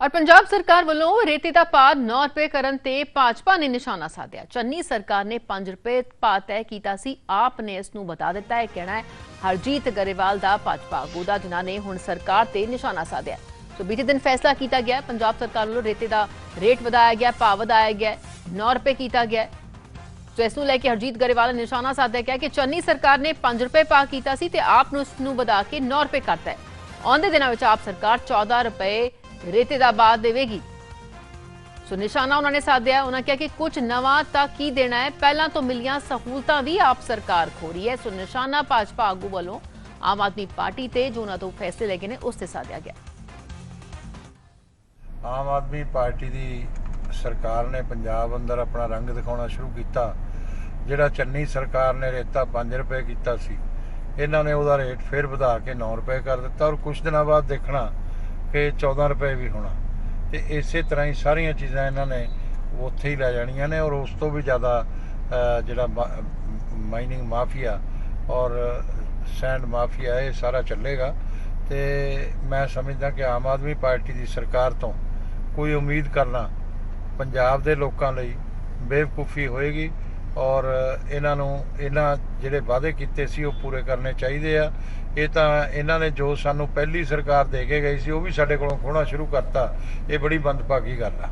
ਔਰ ਪੰਜਾਬ ਸਰਕਾਰ ਵੱਲੋਂ ਰੇਤੇ ਦਾ ਭਾਅ 9 ਰੁਪਏ ਕਰਨ ਤੇ ਭਾਜਪਾ ਨੇ ਨਿਸ਼ਾਨਾ ਸਾਧਿਆ। ਚੰਨੀ ਸਰਕਾਰ ਨੇ 5 ਰੁਪਏ ਭਾਅ ਤੈਅ ਕੀਤਾ ਸੀ। ਆਪ ਨੇ ਇਸ ਨੂੰ ਬਤਾ ਦਿੱਤਾ। ਹੈ ਕਹਿਣਾ ਹੈ, ਹਰਜੀਤ ਗਰੇਵਾਲ ਦਾ ਭਾਜਪਾ ਆਗੂ ਜਿਨ੍ਹਾਂ ਨੇ ਹੁਣ ਸਰਕਾਰ ਤੇ ਨਿਸ਼ਾਨਾ ਸਾਧਿਆ। ਸੋ ਬੀਤੇ ਦਿਨ ਫੈਸਲਾ ਕੀਤਾ ਗਿਆ ਪੰਜਾਬ ਸਰਕਾਰ ਵੱਲੋਂ ਰੇਤੇ ਦਾ ਰੇਟ ਵਧਾਇਆ ਗਿਆ, ਭਾਅ ਵਧਾਇਆ ਗਿਆ 9 ਰੁਪਏ ਕੀਤਾ ਗਿਆ। ਸੋ ਇਸ ਨੂੰ ਲੈ ਕੇ ਹਰਜੀਤ ਗਰੇਵਾਲ ਨੇ ਨਿਸ਼ਾਨਾ ਸਾਧਿਆ ਕਿਹਾ ਕਿ ਚੰਨੀ ਸਰਕਾਰ ਨੇ 5 ਰੁਪਏ ਭਾਅ ਕੀਤਾ ਸੀ ਤੇ ਆਪ ਨੂੰ ਇਸ ਨੂੰ ਵਧਾ ਕੇ 9 ਰੁਪਏ ਕਰਤਾ ਹੈ। ਆਉਂਦੇ ਦਿਨਾਂ ਵਿੱਚ ਆਪ ਸਰਕਾਰ 14 ਰੁਪਏ ਰੇਤੇ ਦਾ ਬਾਅਦ ਦੇਵੇਗੀ। ਸੋ ਨਿਸ਼ਾਨਾ ਉਹਨਾਂ ਨੇ ਸਾਧਿਆ, ਉਹਨਾਂ ਕਿਹਾ ਕਿ ਕੁਝ ਨਵਾਂ ਤਾਂ ਕੀ ਦੇਣਾ ਹੈ? ਪਹਿਲਾਂ ਤੋਂ ਮਿਲੀਆਂ ਸਹੂਲਤਾਂ ਵੀ ਆਪ ਸਰਕਾਰ ਖੋ ਰਹੀ ਹੈ। ਸੋ ਨਿਸ਼ਾਨਾ ਭਾਜਪਾ ਆਗੂ ਵੱਲੋਂ ਆਮ ਆਦਮੀ ਪਾਰਟੀ ਤੇ ਜੋ ਉਹਨਾਂ ਤੋਂ ਫੈਸਲੇ ਲੈ ਗਏ ਨੇ, ਉਸ ਤੇ ਸਾਧਿਆ ਗਿਆ। ਆਮ ਆਦਮੀ ਪਾਰਟੀ ਦੀ ਸਰਕਾਰ ਨੇ ਪੰਜਾਬ ਅੰਦਰ ਆਪਣਾ ਰੰਗ ਦਿਖਾਉਣਾ ਸ਼ੁਰੂ ਕੀਤਾ। ਜਿਹੜਾ ਚੰਨੀ ਸਰਕਾਰ ਨੇ ਰੇਤਾ 5 ਰੁਪਏ ਕੀਤਾ ਸੀ, ਇਹਨਾਂ ਨੇ ਉਹਦਾ ਰੇਟ ਫਿਰ ਵਧਾ ਕੇ 9 ਰੁਪਏ ਕਰ ਦਿੱਤਾ ਔਰ ਕੁਝ ਦਿਨਾਂ ਬਾਅਦ ਦੇਖਣਾ ਕਿ 14 ਰੁਪਏ ਵੀ ਹੋਣਾ। ਤੇ ਇਸੇ ਤਰ੍ਹਾਂ ਹੀ ਸਾਰੀਆਂ ਚੀਜ਼ਾਂ ਇਹਨਾਂ ਨੇ ਉੱਥੇ ਹੀ ਲੈ ਜਾਣੀਆਂ ਨੇ ਔਰ ਉਸ ਤੋਂ ਵੀ ਜ਼ਿਆਦਾ ਅ, ਜਿਹੜਾ ਮਾਈਨਿੰਗ ਮਾਫੀਆ ਔਰ ਸੈਂਡ ਮਾਫੀਆ ਇਹ ਸਾਰਾ ਚੱਲੇਗਾ। ਤੇ ਮੈਂ ਸਮਝਦਾ ਕਿ ਆਮ ਆਦਮੀ ਪਾਰਟੀ ਦੀ ਸਰਕਾਰ ਤੋਂ ਕੋਈ ਉਮੀਦ ਕਰਨਾ ਪੰਜਾਬ ਦੇ ਲੋਕਾਂ ਲਈ ਬੇਵਕੂਫੀ ਹੋਏਗੀ। ਔਰ ਇਹਨਾਂ ਨੂੰ, ਇਹਨਾਂ ਜਿਹੜੇ ਵਾਅਦੇ ਕੀਤੇ ਸੀ ਉਹ ਪੂਰੇ ਕਰਨੇ ਚਾਹੀਦੇ ਆ। ਇਹ ਤਾਂ ਇਹਨਾਂ ਨੇ ਜੋ ਸਾਨੂੰ ਪਹਿਲੀ ਸਰਕਾਰ ਦੇ ਕੇ ਗਈ ਸੀ, ਉਹ ਵੀ ਸਾਡੇ ਕੋਲੋਂ ਖੋਣਾ ਸ਼ੁਰੂ ਕਰਤਾ। ਇਹ ਬੜੀ ਬੰਦਭਾਗੀ ਗੱਲ ਆ।